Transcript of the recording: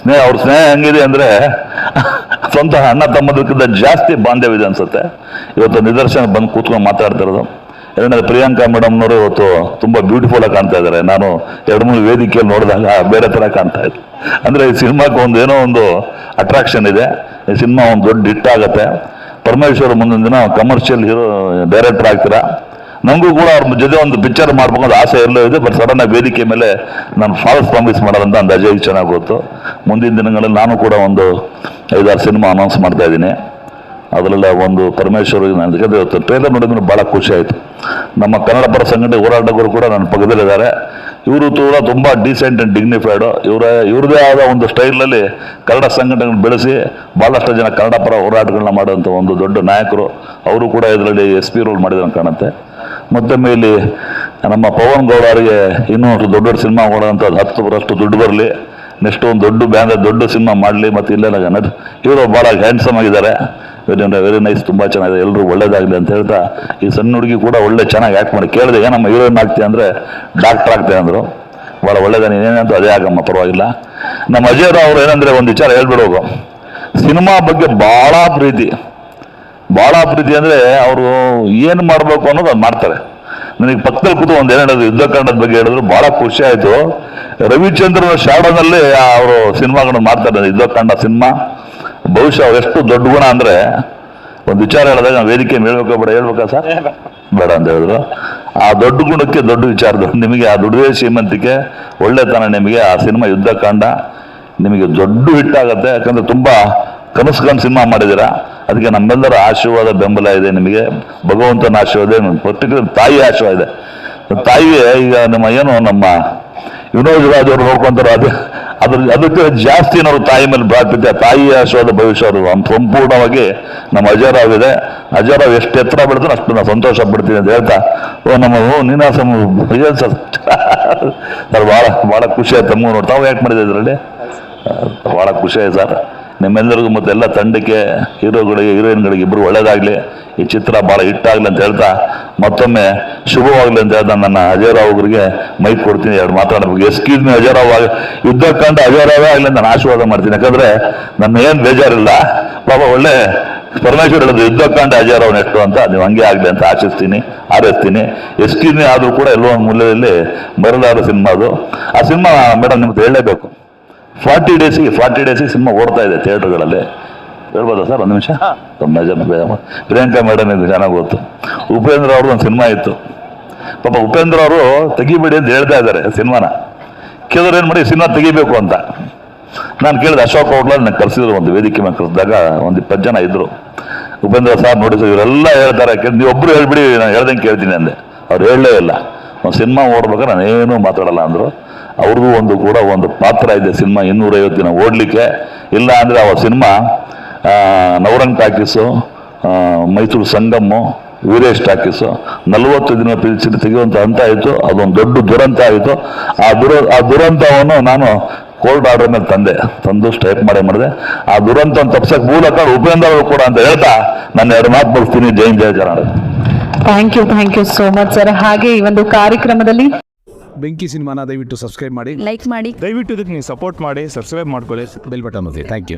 ಸ್ನೇಹ, ಅವ್ರ ಸ್ನೇಹ ಹೆಂಗಿದೆ ಅಂದ್ರೆ ಸ್ವಂತ ಅಣ್ಣ ತಮ್ಮದಕ್ಕಿಂತ ಜಾಸ್ತಿ ಬಾಂಧವ್ಯ ಇದೆ ಅನ್ಸುತ್ತೆ. ಇವತ್ತು ನಿದರ್ಶನ ಬಂದು ಕೂತ್ಕೊಂಡು ಮಾತಾಡ್ತಾ ಇರೋದು. ಎರಡನೇದು ಪ್ರಿಯಾಂಕಾ ಮೇಡಮ್ನವರು ಇವತ್ತು ತುಂಬಾ ಬ್ಯೂಟಿಫುಲ್ ಆಗಿ ಕಾಣ್ತಾ ಇದ್ದಾರೆ. ನಾನು ಎರಡು ಮೂರು ವೇದಿಕೆಯಲ್ಲಿ ನೋಡಿದಾಗ ಬೇರೆ ತರ ಕಾಣ್ತಾ ಇದ್ರು ಅಂದ್ರೆ ಈ ಸಿನಿಮಾಕ್ಕೆ ಒಂದು ಏನೋ ಒಂದು ಅಟ್ರಾಕ್ಷನ್ ಇದೆ. ಈ ಸಿನಿಮಾ ಒಂದು ದೊಡ್ಡ ಹಿಟ್ ಆಗತ್ತೆ. ಪರಮೇಶ್ವರ್ ಮುಂದಿನ ದಿನ ಕಮರ್ಷಿಯಲ್ ಹೀರೋ ಡೈರೆಕ್ಟರ್ ಆಗ್ತೀರಾ? ನಮಗೂ ಕೂಡ ಅವ್ರ ಜೊತೆ ಒಂದು ಪಿಕ್ಚರ್ ಮಾಡ್ಬೇಕಂತ ಆಸೆ ಎಲ್ಲ ಇದೆ ಬಟ್ ಸಡನ್ ಆಗಿ ವೇದಿಕೆ ಮೇಲೆ ನಾನು ಫಾಲ್ಸ್ ಪ್ರಾಮಿಸ್ ಮಾಡೋದಂತ ಅಂದಾಜು ಚೆನ್ನಾಗಿ ಗೊತ್ತು. ಮುಂದಿನ ದಿನಗಳಲ್ಲಿ ನಾನು ಕೂಡ ಒಂದು ಐದಾರು ಸಿನಿಮಾ ಅನೌನ್ಸ್ ಮಾಡ್ತಾ ಇದ್ದೀನಿ. ಅದರಲ್ಲ ಒಂದು ಪರಮೇಶ್ವರ್ ನನಗೆ ಟ್ರೇಲರ್ ನೋಡಿದ್ರೆ ಭಾಳ ಖುಷಿ ಆಯಿತು. ನಮ್ಮ ಕನ್ನಡ ಪರ ಸಂಘಟನೆ ಹೋರಾಟಗಾರರು ಕೂಡ ನನ್ನ ಪಕ್ಕದಲ್ಲಿದ್ದಾರೆ ಇವರು ಕೂಡ ತುಂಬ ಡೀಸೆಂಟ್ ಆ್ಯಂಡ್ ಡಿಗ್ನಿಫೈಡು ಇವರ, ಇವ್ರದೇ ಆದ ಒಂದು ಸ್ಟೈಲಲ್ಲಿ ಕನ್ನಡ ಸಂಘಟನೆಗಳನ್ನು ಬೆಳೆಸಿ ಭಾಳಷ್ಟು ಜನ ಕನ್ನಡ ಪರ ಹೋರಾಟಗಳನ್ನ ಮಾಡುವಂಥ ಒಂದು ದೊಡ್ಡ ನಾಯಕರು. ಅವರು ಕೂಡ ಇದರಲ್ಲಿ ಎಸ್ ಪಿ ರೋಲ್ ಮಾಡಿದ್ರು ಕಾಣುತ್ತೆ. ಮತ್ತೊಮ್ಮೆ ಇಲ್ಲಿ ನಮ್ಮ ಪವನ್ ಗೌಡ ಅವರಿಗೆ ಇನ್ನೂ ದೊಡ್ಡ ದೊಡ್ಡ ಸಿನಿಮಾ ಮಾಡೋಂಥದ್ದು ಹತ್ತು ಬರಷ್ಟು ದುಡ್ಡು ಬರಲಿ ನೆಕ್ಸ್ಟ್ ಒಂದು ದೊಡ್ಡ ಬ್ಯಾಂಡ್ ದೊಡ್ಡ ಸಿನಿಮಾ ಮಾಡಲಿ, ಮತ್ತು ಇಲ್ಲೆಲ್ಲ ಜನ ಇವರು ಭಾಳ ಹ್ಯಾಂಡ್ಸಮ್ ಆಗಿದ್ದಾರೆ. ವೆರಿ ವೆರಿ ನೈಸ್ ತುಂಬ ಚೆನ್ನಾಗಿದೆ. ಎಲ್ಲರೂ ಒಳ್ಳೇದಾಗಲಿ ಅಂತ ಹೇಳ್ತಾ, ಈ ಸಣ್ಣ ಹುಡುಗಿ ಕೂಡ ಒಳ್ಳೆ ಚೆನ್ನಾಗಿ ಆ್ಯಕ್ಟ್ ಮಾಡಿ. ಕೇಳಿದೆ ಏನಮ್ಮ ಹೀರೋಯಿನ್ ಆಗ್ತೀಯ ಅಂದರೆ ಡಾಕ್ಟರ್ ಆಗ್ತೀಯ ಅಂದರು. ಭಾಳ ಒಳ್ಳೇದಾನೆ ಏನೇನಂತ ಅದೇ ಆಗಮ್ಮ, ಪರವಾಗಿಲ್ಲ. ನಮ್ಮ ಅಜಯ್ ಅವರು ಅವ್ರು ಏನಂದರೆ ಒಂದು ವಿಚಾರ ಹೇಳ್ಬಿಡೋದು ಸಿನಿಮಾ ಬಗ್ಗೆ ಭಾಳ ಪ್ರೀತಿ. ಭಾಳ ಪ್ರೀತಿ ಅಂದರೆ ಅವರು ಏನು ಮಾಡಬೇಕು ಅನ್ನೋದು ಅದು ಮಾಡ್ತಾರೆ. ನನಗೆ ಪಕ್ಕದಲ್ಲಿ ಕೂತು ಒಂದು ಏನು ಹೇಳೋದು ಯುದ್ಧ ಕಾಂಡದ ಬಗ್ಗೆ ಹೇಳಿದ್ರು ಭಾಳ ಖುಷಿ ಆಯಿತು. ರವಿಚಂದ್ರನ ಶಾಡೋನಲ್ಲಿ ಅವರು ಸಿನಿಮಾಗಳನ್ನ ಮಾಡ್ತಾರೆ ಯುದ್ಧ ಕಾಂಡ ಸಿನಿಮಾ. ಬಹುಶಃ ಅವ್ರು ಎಷ್ಟು ದೊಡ್ಡ ಗುಣ ಅಂದರೆ, ಒಂದು ವಿಚಾರ ಹೇಳಿದಾಗ ನಾವು ವೇದಿಕೆ ಹೇಳ್ಬೇಕಾ ಬೇಡ, ಹೇಳ್ಬೇಕಾ ಸರ್? ಬೇಡ ಅಂತ ಹೇಳಿದ್ರು. ಆ ದೊಡ್ಡ ಗುಣಕ್ಕೆ ದೊಡ್ಡ ವಿಚಾರದ, ನಿಮಗೆ ಆ ದುಡುವೆ ಶ್ರೀಮಂತಿಕೆ, ಒಳ್ಳೆತನ ನಿಮಗೆ, ಆ ಸಿನಿಮಾ ಯುದ್ಧ ಕಾಂಡ ನಿಮಗೆ ದೊಡ್ಡ ಹಿಟ್ಟಾಗತ್ತೆ ಯಾಕಂದ್ರೆ ತುಂಬಾ ಕನಸು ಕನಸು ಸಿನಿಮಾ ಮಾಡಿದ್ದೀರಾ. ಅದಕ್ಕೆ ನಮ್ಮೆಲ್ಲರ ಆಶೀರ್ವಾದ ಬೆಂಬಲ ಇದೆ ನಿಮಗೆ. ಭಗವಂತನ ಆಶೀರ್ವಾದ ಪರ್ಟಿಕ್ಯುಲರ್ ತಾಯಿ ಆಶೀರ್ವಾದ ಇದೆ. ತಾಯಿಯೇ ಈಗ ನಮ್ಮ ಏನು ನಮ್ಮ ವಿನೋದ್ ರಾಜ್ ಅವರು ನೋಡ್ಕೊಂತಾರೆ, ಅದು ಅದ್ರ ಅದಕ್ಕೆ ಜಾಸ್ತಿ ನಾವು ತಾಯಿ ಮೇಲೆ ಪ್ರಾಪ್ಯತೆ ತಾಯಿ ಆಶೀರ್ವಾದ ಭವಿಷ್ಯ ಅವರು ಸಂಪೂರ್ಣವಾಗಿ ನಮ್ಮ ಅಜಯರಾವ್ ಇದೆ. ಅಜಯರಾವ್ ಎಷ್ಟು ಎತ್ತರ ಬೆಳೆದ್ರೆ ಅಷ್ಟು ನಾವು ಸಂತೋಷ ಪಡ್ತೀನಿ ಅಂತ ಹೇಳ್ತಾ, ಓ ನಮ್ಮ ಓ ನೀನಾಸಮ್ ಸರ್. ಸರ್, ಭಾಳ ಭಾಳ ಖುಷಿ ಆಯ್ತು. ತಮ್ಮ ನೋಡಿ ತಾವು ಯಾಕೆ ಮಾಡಿದೆ ಇದರಲ್ಲಿ? ಭಾಳ ಖುಷಿ ಆಯ್ತು ಸರ್. ನಿಮ್ಮೆಲ್ಲರಿಗೂ ಮತ್ತು ಎಲ್ಲ ತಂಡಕ್ಕೆ, ಹೀರೋಗಳಿಗೆ, ಹೀರೋಯಿನ್ಗಳಿಗೆ ಇಬ್ಬರು ಒಳ್ಳೇದಾಗಲಿ. ಈ ಚಿತ್ರ ಭಾಳ ಹಿಟ್ಟಾಗಲಿ ಅಂತ ಹೇಳ್ತಾ, ಮತ್ತೊಮ್ಮೆ ಶುಭವಾಗಲಿ ಅಂತ ಹೇಳ್ತಾ ನನ್ನ ಅಜಯರಾವ್ ಅವರಿಗೆ ಮೈಕ್ ಕೊಡ್ತೀನಿ. ಎರಡು ಮಾತಾಡಬೇಕು ಎಸ್ಕೀಸ್ ಮೀ ಅಜಯರಾವ್ ಯುದ್ಧ ಕಂಡು ಅಜಯರಾವೇ ಆಗಲಿ ನಾನು ಆಶೀರ್ವಾದ ಮಾಡ್ತೀನಿ. ಯಾಕಂದರೆ ನನ್ನ ಏನು ಬೇಜಾರಿಲ್ಲ. ಪಾಪ ಒಳ್ಳೆ ಪರಮೇಶ್ವರ್ ಹೇಳೋದು ಯುದ್ಧ ಕಂಡು ಅಜಯರಾವ್ ನೆಟ್ಟು ಅಂತ ನೀವು ಹಂಗೆ ಆಗಲಿ ಅಂತ ಆಶಿಸ್ತೀನಿ, ಹಾರೈಸ್ತೀನಿ. ಎಸ್ಕೀಸ್ ಆದರೂ ಕೂಡ ಎಲ್ಲೋ ಒಂದು ಮೂಲೆಯಲ್ಲಿ ಬರಲಾರ ಸಿನಿಮಾ ಅದು. ಆ ಸಿನಿಮಾ ಮೇಡಮ್ ನಿಮ್ಗೆ ಹೇಳಲೇಬೇಕು. ಫಾರ್ಟಿ ಡೇಸಿಗೆ ಫಾರ್ಟಿ ಡೇಸಿಗೆ ಸಿನಿಮಾ ಓಡ್ತಾ ಇದೆ ಥಿಯೇಟರ್ಗಳಲ್ಲಿ. ಹೇಳ್ಬೋದಾ ಸರ್ ಒಂದು ನಿಮಿಷ? ತುಂಬ ಜನ ಪ್ರಿಯಾಂಕಾ ಮೇಡಮ್ ಇದು ಚೆನ್ನಾಗಿ ಗೊತ್ತು. ಉಪೇಂದ್ರ ಅವ್ರದ್ದು ಒಂದು ಸಿನಿಮಾ ಇತ್ತು. ಪಾಪ ಉಪೇಂದ್ರ ಅವರು ತೆಗಿಬೇಡಿ ಅಂತ ಹೇಳ್ತಾ ಇದ್ದಾರೆ ಸಿನಿಮಾನ. ಕೇಳಿದ್ರೆ ಏನು ಮಾಡಿ ಸಿನಿಮಾ ತೆಗಿಬೇಕು ಅಂತ. ನಾನು ಕೇಳಿದೆ ಅಶೋಕ್ ಅವ್ರಲ್ಲ ನನಗೆ ಕರೆಸಿದ್ರು ಒಂದು ವೇದಿಕೆ ಮೇಲೆ ಕರೆಸಿದಾಗ ಒಂದು ಇಪ್ಪತ್ತು ಜನ ಇದ್ದರು ಉಪೇಂದ್ರ ಸರ್ ನೋಡಿ ಸರ್ ಇವರೆಲ್ಲ ಹೇಳ್ತಾರೆ ಕೇಳಿ ನೀವು ಒಬ್ಬರು ಹೇಳ್ಬಿಡಿ ನಾನು ಹೇಳ್ದಂಗೆ ಕೇಳ್ತೀನಿ ಅಂದೆ. ಅವ್ರು ಹೇಳಲೇ ಇಲ್ಲ. ಒಂದು ಸಿನಿಮಾ ಓಡ್ಬೇಕಾದ್ರೆ ನಾನು ಏನೂ ಮಾತಾಡಲ್ಲ ಅಂದರು. ಅವ್ರಿಗೂ ಒಂದು ಕೂಡ ಒಂದು ಪಾತ್ರ ಇದೆ ಸಿನಿಮಾ. ಇನ್ನೂರೈವತ್ತು ದಿನ ಓಡಲಿಕ್ಕೆ. ಇಲ್ಲ ಅಂದರೆ ಅವ ಸಿನಿಮಾ ನವರಂಗ್ ಟಾಕೀಸು ಆ, ಮೈಸೂರು ಸಂಗಮ್ಮು ವೀರೇಶ್ ಟಾಕೀಸು. ನಲವತ್ತು ದಿನ ಪಿಲ್ಚಿನ ತೆಗೆಯುವಂಥ ಹಂತ ಆಯಿತು ಅದೊಂದು ದೊಡ್ಡ ದುರಂತ ಆಯಿತು ಆ ದುರ ಆ ದುರಂತವನ್ನು ನಾನು ಕೋಲ್ಡ್ ಆರ್ಡರ್ ಮೇಲೆ ತಂದೆ. ತಂದು ಸ್ಟೈಪ್ ಮಾಡೇ ಮಾಡಿದೆ. ಆ ದುರಂತ ತಪ್ಸಕ್ಕೆ ಮೂಲಕ ಉಪೇಂದ್ರ ಅವರು ಕೂಡ ಅಂತ ಹೇಳ್ತಾ ನನ್ನ ಎರಡು ಮಾತು ಬರ್ತೀನಿ ಜೈನ್ ಜಯ Karnataka. Thank you thank you so much sir ಹಾಗೆ ಈ ಒಂದು ಕಾರ್ಯಕ್ರಮದಲ್ಲಿ ಬೆಂಕಿ ಸಿನಿಮಾನ ದಯವಿಟ್ಟು ಸಬ್ಸ್ಕ್ರೈಬ್ ಮಾಡಿ. ಲೈಕ್ ಮಾಡಿ. ದಯವಿಟ್ಟು ಇದಕ್ಕೆ ನೀವು ಸಪೋರ್ಟ್ ಮಾಡಿ ಸಬ್ಸ್ಕ್ರೈಬ್ ಮಾಡ್ಕೊಳ್ಳಿ. ಬೆಲ್ ಬಟನ್ ಒತ್ತಿ. Thank you